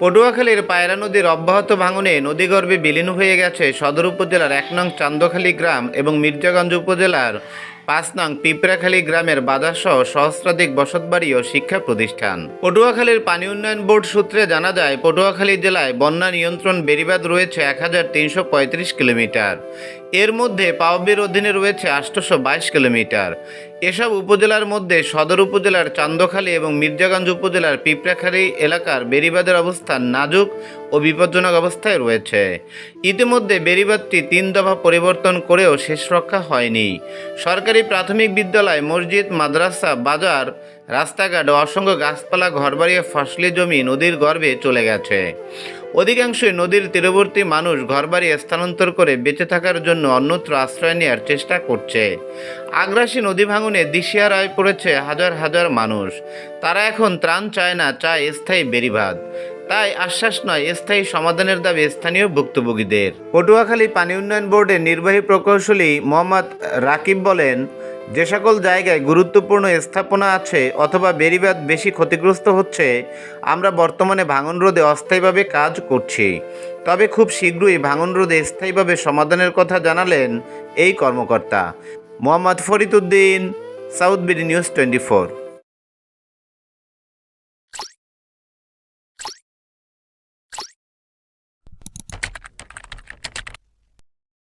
পটুয়াখালীর পায়রা নদীর অব্যাহত ভাঙনে নদীগর্ভে বিলীন হয়ে গেছে সদর উপজেলার এক নং চান্দখালী গ্রাম এবং মির্জাগঞ্জ উপজেলার পাঁচ নং পিঁপড়াখালী গ্রামের বাজারসহ সহস্রাধিক বসতবাড়ি ও শিক্ষা প্রতিষ্ঠান। পটুয়াখালীর পানি উন্নয়ন বোর্ড সূত্রে জানা যায়, পটুয়াখালী জেলায় বন্যা নিয়ন্ত্রণ বেড়িবাঁধ রয়েছে এক হাজার তিনশো পঁয়ত্রিশ কিলোমিটার। এর মধ্যে পাওবির অধীনে রয়েছে আটশোশো বাইশ কিলোমিটার। এসব উপজেলার মধ্যে সদর উপজেলার চান্দখালী এবং মির্জাগঞ্জ উপজেলার পিঁপড়াখালী এলাকার বেড়িবাঁধের অবস্থান নাজুক ও বিপজ্জনক অবস্থায় রয়েছে। ইতিমধ্যে বেড়িবাঁধটি তিন দফা পরিবর্তন করেও শেষ রক্ষা হয়নি। সরকারি প্রাথমিক বিদ্যালয়, মসজিদ, মাদ্রাসা, বাজার, রাস্তাঘাট অসংখ্য গাছপালা, ঘরবাড়ি ফসলি জমি নদীর গর্ভে চলে গেছে। অধিকাংশই নদীর তীরবর্তী মানুষ ঘরবাড়ি স্থানান্তর করে বেঁচে থাকার জন্য অন্যত্র আশ্রয় নেওয়ার চেষ্টা করছে। আগ্রাসী নদী ভাঙনে দিশিয়ারায় পড়েছে হাজার হাজার মানুষ। তারা এখন ত্রাণ চায় না, চায় স্থায়ী বেড়িবাঁধ। তাই আশ্বাস নয়, স্থায়ী সমাধানের দাবি স্থানীয় ভুক্তভোগীদের। পটুয়াখালী পানি উন্নয়ন বোর্ডের নির্বাহী প্রকৌশলী মোহাম্মদ রাকিব বলেন, যে সকল জায়গায় গুরুত্বপূর্ণ স্থাপনা আছে অথবা বেরিবাদ বেশি ক্ষতিগ্রস্ত হচ্ছে, আমরা বর্তমানে ভাঙন রোধে অস্থায়ীভাবে কাজ করছি। তবে খুব শীঘ্রই ভাঙন রোধে স্থায়ীভাবে সমাধানের কথা জানালেন এই কর্মকর্তা। Mohammad Farid Uddin, South BD News twenty four.